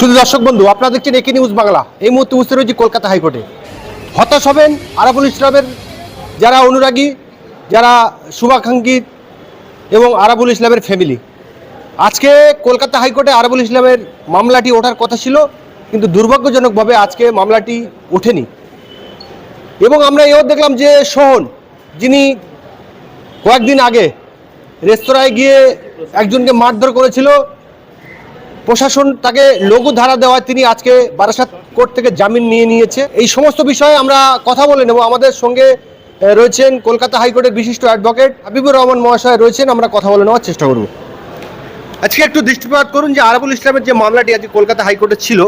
শুধু দর্শক বন্ধু, আপনারা দেখছেন একে নিউজ বাংলা। এই মুহূর্তে উপস্থিত রয়েছে কলকাতা হাইকোর্টে। হতাশ হবেন আরাবুল ইসলামের যারা অনুরাগী, যারা শুভাকাঙ্ক্ষী এবং আরাবুল ইসলামের ফ্যামিলি আজকে কলকাতা হাইকোর্টে আরাবুল ইসলামের মামলাটি ওঠার কথা ছিল, কিন্তু দুর্ভাগ্যজনকভাবে আজকে মামলাটি ওঠেনি। এবং আমরা এও দেখলাম যে সোহন, যিনি কয়েকদিন আগে রেস্তোরাঁয় গিয়ে একজনকে মারধর করেছিল প্রশাসন তাকে লঘু ধারা দেওয়ায় তিনি আজকে বারাসাত কোর্ট থেকে জামিন নিয়ে নিয়েছে। এই সমস্ত বিষয়ে আমরা কথা বলে নেব। আমাদের সঙ্গে রয়েছেন কলকাতা হাইকোর্টের বিশিষ্ট অ্যাডভোকেট হাবিবুর রহমান মহাশয় রয়েছেন। আমরা কথা বলে নেওয়ার চেষ্টা করব। আজকে একটু দৃষ্টিপাত করুন যে আরাবুল ইসলামের যে মামলাটি আজকে কলকাতা হাইকোর্টে ছিল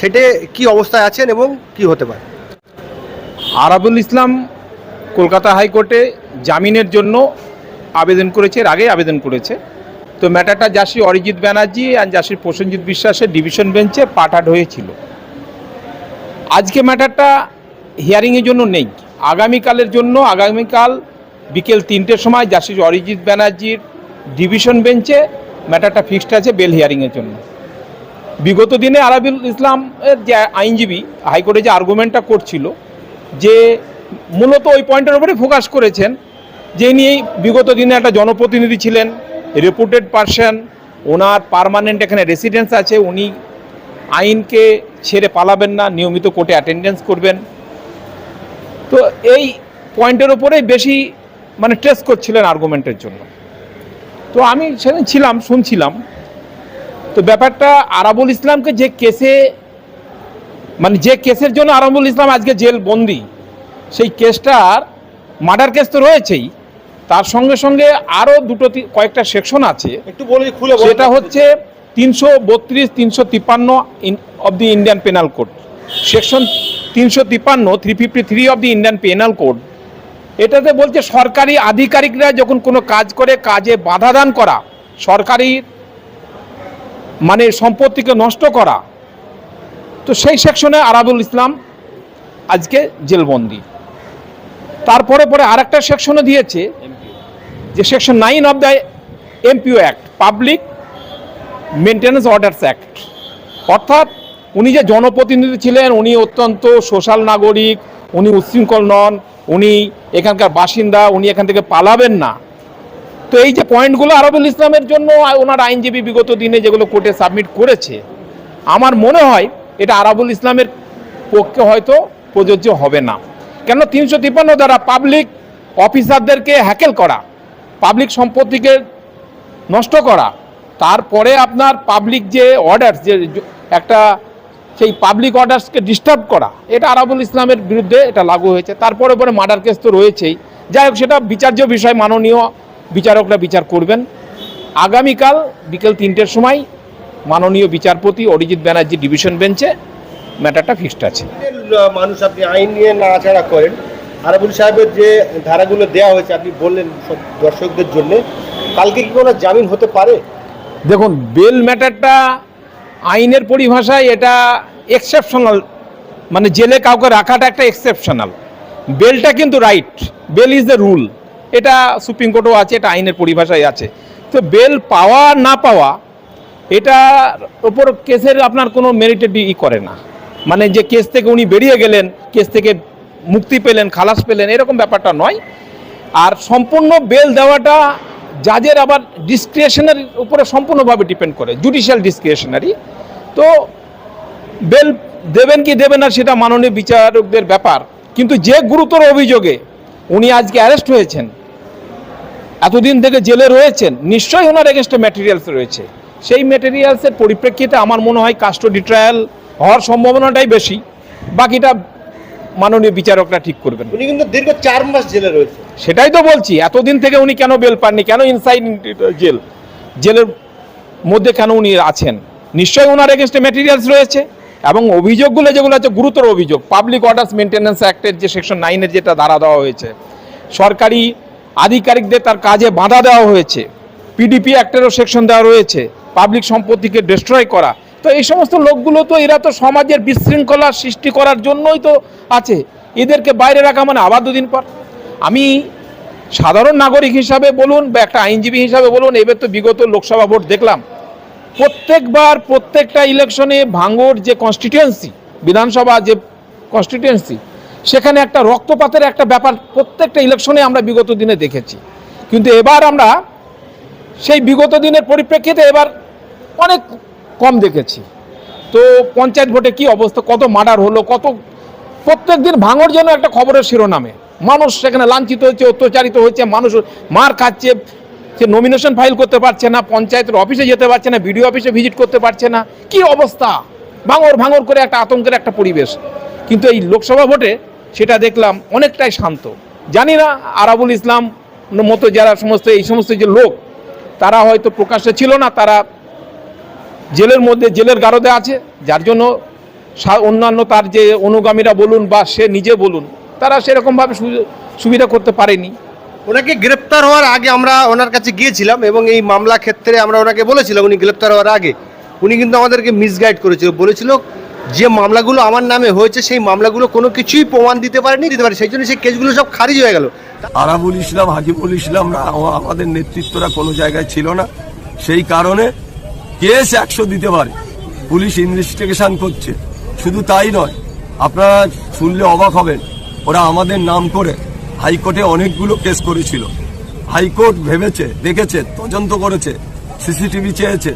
সেটা কি অবস্থায় আছেন এবং কি হতে পারে? আরাবুল ইসলাম কলকাতা হাইকোর্টে জামিনের জন্য আবেদন করেছে এর আগেই আবেদন করেছে। তো ম্যাটারটা জাসি অরিজিৎ ব্যানার্জি আর জাসির প্রসেনজিৎ বিশ্বাসের ডিভিশন বেঞ্চে পাঠাট হয়েছিল। আজকে ম্যাটারটা হিয়ারিংয়ের জন্য নেই। আগামীকালের জন্য, আগামীকাল বিকেল তিনটের সময় জাসির অরিজিৎ ব্যানার্জির ডিভিশন বেঞ্চে ম্যাটারটা ফিক্সড আছে বেল হিয়ারিংয়ের জন্য। বিগত দিনে আরাবুল ইসলামের যে আইনজীবী হাইকোর্টে যে আর্গুমেন্টটা করছিল, যে মূলত ওই পয়েন্টের উপরে ফোকাস করেছেন, যে নিয়ে বিগত দিনে একটা জনপ্রতিনিধি ছিলেন রেপুটেড পারসন ওনার পার্মানেন্ট এখানে রেসিডেন্স আছে, উনি আইনকে ছেড়ে পালাবেন না, নিয়মিত কোর্টে অ্যাটেন্ডেন্স করবেন। তো এই পয়েন্টের ওপরেই বেশি মানে ট্রেস করছিলেন আর্গুমেন্টের জন্য। তো আমি সেখানে ছিলাম, শুনছিলাম। তো ব্যাপারটা আরাবুল ইসলামকে যে কেসে মানে যে কেসের জন্য আরাবুল ইসলাম আজকে জেল বন্দি সেই কেসটার মার্ডার কেস তো রয়েছেই। তার সঙ্গে সঙ্গে আরও দুটো কয়েকটা সেকশন আছে। একটু বলে খুলে সেটা হচ্ছে তিনশো বত্রিশ তিনশো তিপ্পান্ন of the Indian penal code section তিনশো তিপ্পান্ন three fifty three of the Indian penal code এটাতে বলছে সরকারি আধিকারিকরা যখন কোনো কাজ করে কাজে বাধা দান করা সরকারি মানে সম্পত্তিকে নষ্ট করা তো সেই সেকশনে আরাবুল ইসলাম আজকে জেলবন্দি। তারপরে পরে আরেকটা সেকশনে দিয়েছে যে section nine of the MPO act public maintenance orders act অর্থাৎ উনি যে জনপ্রতিনিধি ছিলেন, উনি অত্যন্ত সোশ্যাল নাগরিক, উনি উচ্ছৃঙ্খল নন, উনি এখানকার বাসিন্দা, উনি এখান থেকে পালাবেন না। তো এই যে পয়েন্টগুলো আরবুল ইসলামের জন্য ওনার আইনজীবী বিগত দিনে যেগুলো কোর্টে সাবমিট করেছে, আমার মনে হয় এটা আরাবুল ইসলামের পক্ষে হয়তো প্রযোজ্য হবে না। কেন তিনশো তিপ্পান্ন দ্বারা পাবলিক অফিসারদেরকে হ্যাকেল করা পাবলিক সম্পত্তিকে নষ্ট করা। তারপরে আপনার পাবলিক যে অর্ডার যে একটা সেই পাবলিক অর্ডার্সকে ডিস্টার্ব করা, এটা আরাবুল ইসলামের বিরুদ্ধে এটা লাগু হয়েছে। তারপরে পরে মার্ডার কেস তো রয়েছেই। যাই হোক, সেটা বিচার্য বিষয়, মাননীয় বিচারকরা বিচার করবেন। আগামীকাল বিকেল তিনটের সময় মাননীয় বিচারপতি অরিজিৎ ব্যানার্জি ডিভিশন বেঞ্চে ম্যাটারটা ফিক্সড আছে। মানুষ আপনি আইন নিয়ে নাড়াচাড়া করেন। আরাবুল সাহেবের যে ধারাগুলো দেওয়া হয়েছে, আপনি বললেন সব দর্শকদের জন্য। কালকে কি কোনো জামিন হতে পারে? দেখুন, বেল ম্যাটারটা আইনের পরিভাষায় এটা এক্সেপশনাল মানে জেলে কাউকে রাখাটা একটা এক্সেপশনাল বেলটা কিন্তু right bail is the rule এটা সুপ্রিম কোর্টও আছে, এটা আইনের পরিভাষায় আছে। তো বেল পাওয়া না পাওয়া, এটার ওপর কেসের আপনার কোনো মেরিটেড ই করে না। মানে যে কেস থেকে উনি বেরিয়ে গেলেন, কেস থেকে মুক্তি পেলেন, খালাস পেলেন, এরকম ব্যাপারটা নয়। আর সম্পূর্ণ বেল দেওয়াটা জাজের আবার ডিসক্রিয়েশনের উপরে সম্পূর্ণভাবে ডিপেন্ড করে জুডিশিয়াল ডিসক্রিয়েশনারি তো বেল দেবেন কি দেবেন না সেটা মাননীয় বিচারকদের ব্যাপার। কিন্তু যে গুরুতর অভিযোগে উনি আজকে অ্যারেস্ট হয়েছেন, এতদিন থেকে জেলে রয়েছেন, নিশ্চয়ই ওনার এগেনস্টে ম্যাটেরিয়ালস রয়েছে। সেই ম্যাটেরিয়ালসের পরিপ্রেক্ষিতে আমার মনে হয় কাস্টডি ট্রায়াল হওয়ার সম্ভাবনাটাই বেশি। বাকিটা মাননীয় বিচারকরা ঠিক করবেন। উনি কিন্তু দীর্ঘ চার মাস জেলে রয়েছে। সেটাই তো বলছি এতদিন থেকে উনি কেন বেল পাননি কেন ইনসাইড জেল জেলের মধ্যে কেন উনি আছেন? নিশ্চয়ই ওনার এগেনস্টে ম্যাটেরিয়ালস রয়েছে এবং অভিযোগগুলো যেগুলো আছে গুরুতর অভিযোগ। পাবলিক অর্ডার্স মেনটেন্যান্স অ্যাক্টের যে সেকশন নাইনের যেটা ধারা দেওয়া হয়েছে সরকারি আধিকারিকদের তার কাজে বাধা দেওয়া হয়েছে। পিডিপি অ্যাক্টেরও সেকশন দেওয়া রয়েছে। পাবলিক সম্পত্তিকে ডিস্ট্রয় করা তো এই সমস্ত লোকগুলো তো এরা তো সমাজের বিশৃঙ্খলা সৃষ্টি করার জন্যই তো আছে। এদেরকে বাইরে রাখা মানে আবার দুদিন পর। আমি সাধারণ নাগরিক হিসাবে বলুন বা একটা আইনজীবী হিসাবে বলুন, এবার তো বিগত লোকসভা ভোট দেখলাম। প্রত্যেকবার প্রত্যেকটা ইলেকশনে ভাঙড় যে কনস্টিটিউয়েন্সি বিধানসভা যে কনস্টিটিউয়েন্সি সেখানে একটা রক্তপাতের একটা ব্যাপার প্রত্যেকটা ইলেকশনে আমরা বিগত দিনে দেখেছি। কিন্তু এবার আমরা সেই বিগত দিনের পরিপ্রেক্ষিতে এবার অনেক কম দেখেছি। তো পঞ্চায়েত ভোটে কি অবস্থা, কত মার্ডার হলো, কত প্রত্যেক দিন ভাঙর যেন একটা খবরের শিরোনামে। মানুষ সেখানে লাঞ্ছিত হচ্ছে অত্যাচারিত হচ্ছে মানুষ মার খাচ্ছে, সে নমিনেশন ফাইল করতে পারছে না, পঞ্চায়েতের অফিসে যেতে পারছে না বিডিও অফিসে ভিজিট করতে পারছে না। কি অবস্থা? ভাঙর ভাঙর করে একটা আতঙ্কের একটা পরিবেশ। কিন্তু এই লোকসভা ভোটে সেটা দেখলাম অনেকটাই শান্ত। জানি না আরাবুল ইসলাম মতো যারা সমস্ত, এই সমস্ত যে লোক, তারা হয়তো প্রকাশ্যে ছিল না, তারা জেলের মধ্যে জেলের গারদে আছে যার জন্য অন্যান্য তার যে অনুগামীরা বলুন বা সে নিজে বলুন তারা সেরকমভাবে সু- সুবিধা করতে পারেনি। ওনাকে গ্রেপ্তার হওয়ার আগে আমরা ওনার কাছে গিয়েছিলাম এবং এই মামলা ক্ষেত্রে আমরা ওনাকে বলেছিলাম উনি গ্রেপ্তার হওয়ার আগে। উনি কিন্তু আমাদেরকে মিসগাইড করেছিল বলেছিল যে মামলাগুলো আমার নামে হয়েছে সেই মামলাগুলো কোনো কিছুই প্রমাণ দিতে পারেনি দিতে পারে সেই জন্য সেই কেসগুলো সব খারিজ হয়ে গেল। আরাবুল ইসলাম হাজিবুল ইসলামরা আ- আমাদের নেতৃত্বরা কোনো জায়গায় ছিল না। সেই কারণে কেস একশো দিতে পারে। পুলিশ ইনভেস্টিগেশন করছে। শুধু তাই নয়, আপনারা শুনলে অবাক হবেন, ওরা আমাদের নাম করে হাইকোর্টে অনেকগুলো কেস করেছিল। হাইকোর্ট ভেবেছে, দেখেছে, তদন্ত করেছে, সিসিটিভি চেয়েছে,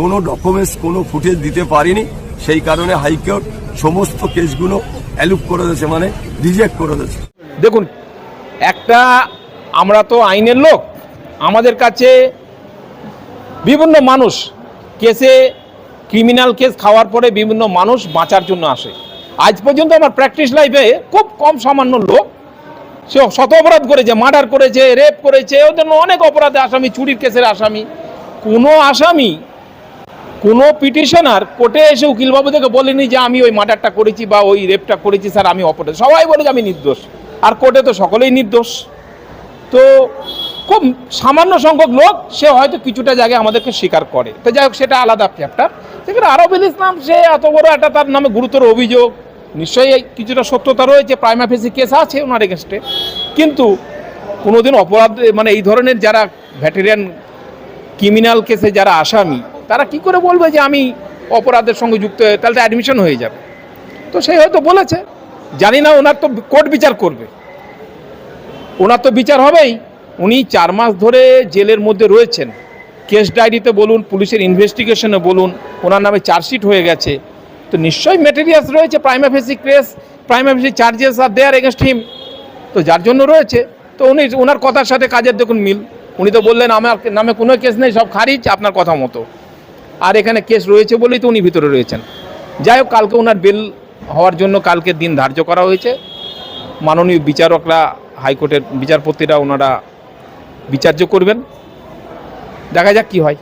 কোনো ডকুমেন্টস কোনো ফুটেজ দিতে পারিনি। সেই কারণে হাইকোর্ট সমস্ত কেসগুলো অ্যালুপ করে দিয়েছে মানে রিজেক্ট করে দিয়েছে। দেখুন, একটা আমরা তো আইনের লোক, আমাদের কাছে বিভিন্ন মানুষ কেসে ক্রিমিনাল কেস খাওয়ার পরে বিভিন্ন মানুষ বাঁচার জন্য আসে। আজ পর্যন্ত আমার প্র্যাকটিস লাইফে খুব কম সামান্য লোক, সে শত অপরাধ করেছে মার্ডার করেছে রেপ করেছে ওই জন্য অনেক অপরাধে আসামি, চুরির কেসের আসামি। কোনো আসামি, কোনো পিটিশনার কোর্টে এসে উকিলবাবু থেকে বলেনি যে আমি ওই মার্ডারটা করেছি বা ওই রেপটা করেছি, স্যার, আমি অপরাধ। সবাই বলে যে আমি নির্দোষ। আর কোর্টে তো সকলেই নির্দোষ। তো খুব সামান্য সংখ্যক লোক, সে হয়তো কিছুটা জায়গায় আমাদেরকে স্বীকার করে। তো যাই হোক, সেটা আলাদা চ্যাপ্টার সেখানে আরবিল ইসলাম, সে এত বড় একটা তার নামে গুরুতর অভিযোগ। নিশ্চয়ই কিছুটা সত্যতা রয়েছে প্রাইমা ফেসি কেস আছে ওনার এগেনস্টে কিন্তু কোনোদিন অপরাধ মানে এই ধরনের যারা ভ্যাটেরিয়ান ক্রিমিনাল কেসে যারা আসামি, তারা কি করে বলবে যে আমি অপরাধের সঙ্গে যুক্ত হয়ে, তাহলে তো অ্যাডমিশন হয়ে যাবে। তো সে হয়তো বলেছে, জানি না, ওনার তো কোর্ট বিচার করবে। ওনার তো বিচার হবেই। উনি চার মাস ধরে জেলের মধ্যে রয়েছেন। কেস ডায়েরিতে বলুন, পুলিশের ইনভেস্টিগেশনে বলুন, ওনার নামে চার্জশিট হয়ে গেছে। তো নিশ্চয়ই মেটেরিয়ালস রয়েছে prima facie case prima facie charges R there against him তো যার জন্য রয়েছে, তো উনি ওনার কথার সাথে কাজের দেখুন মিল। উনি তো বললেন, আমার নামে কোনো কেস নেই, সব খারিজ, আপনার কথা মতো। আর এখানে কেস রয়েছে বলেই তো উনি ভিতরে রয়েছেন। যাই হোক, কালকে ওনার বেল হওয়ার জন্য কালকে দিন ধার্য করা হয়েছে। মাননীয় বিচারকরা, হাইকোর্টের বিচারপতিরা, ওনারা বিচার্য করবেন। দেখা যাক কি হয়।